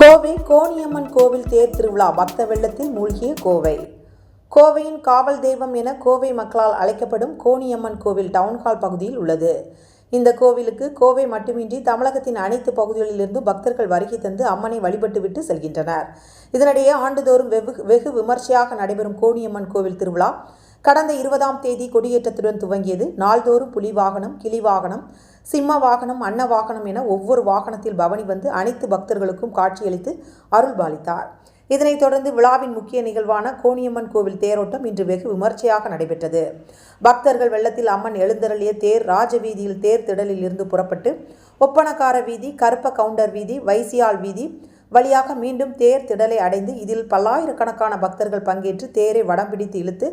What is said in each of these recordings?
கோவை கோணியம்மன் கோவில் தேர் திருவிழா பக்த வெள்ளத்தில் மூழ்கிய கோவை. கோவையின் காவல் தெய்வம் என கோவை மக்களால் அழைக்கப்படும் கோணியம்மன் கோவில் டவுன்ஹால் பகுதியில் உள்ளது. இந்த கோவிலுக்கு கோவை மட்டுமின்றி தமிழகத்தின் அனைத்து பகுதிகளிலிருந்து பக்தர்கள் வருகை தந்து அம்மனை வழிபட்டுவிட்டு செல்கின்றனர். இதனிடையே ஆண்டுதோறும் வெகு வெகு விமர்சையாக நடைபெறும் கோணியம்மன் கோவில் திருவிழா கடந்த இருபதாம் தேதி கொடியேற்றத்துடன் துவங்கியது. நாள்தோறும் புலி வாகனம் கிளி வாகனம் சிம்ம வாகனம் அன்ன வாகனம் என ஒவ்வொரு வாகனத்தில் பவனி வந்து அனைத்து பக்தர்களுக்கும் காட்சியளித்து அருள் பாலித்தார் இதனைத் தொடர்ந்து விழாவின் முக்கிய நிகழ்வான கோணியம்மன் கோவில் தேரோட்டம் இன்று வெகு விமர்சையாக நடைபெற்றது. பக்தர்கள் வெள்ளத்தில் அம்மன் எழுந்தருளிய தேர் ராஜவீதியில் தேர் திடலில் இருந்து புறப்பட்டு ஒப்பனக்கார வீதி கருப்ப கவுண்டர் வீதி வைசியாள் வீதி வழியாக மீண்டும் தேர் திடலை அடைந்து இதில் பல்லாயிரக்கணக்கான பக்தர்கள் பங்கேற்று தேரை வடம் பிடித்து இழுத்து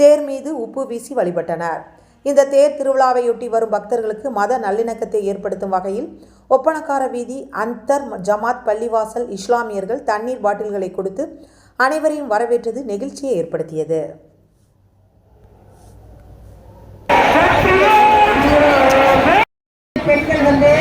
தேர் மீது உப்பு வீசி வழிபட்டனர். இந்த தேர் திருவிழாவையொட்டி வரும் பக்தர்களுக்கு மத நல்லிணக்கத்தை ஏற்படுத்தும் வகையில் ஒப்பனக்கார வீதி அந்தர் ஜமாத் பள்ளிவாசல் இஸ்லாமியர்கள் தண்ணீர் பாட்டில்களை கொடுத்து அனைவரையும் வரவேற்றது நெகிழ்ச்சியை ஏற்படுத்தியது. பெண்கள் வந்து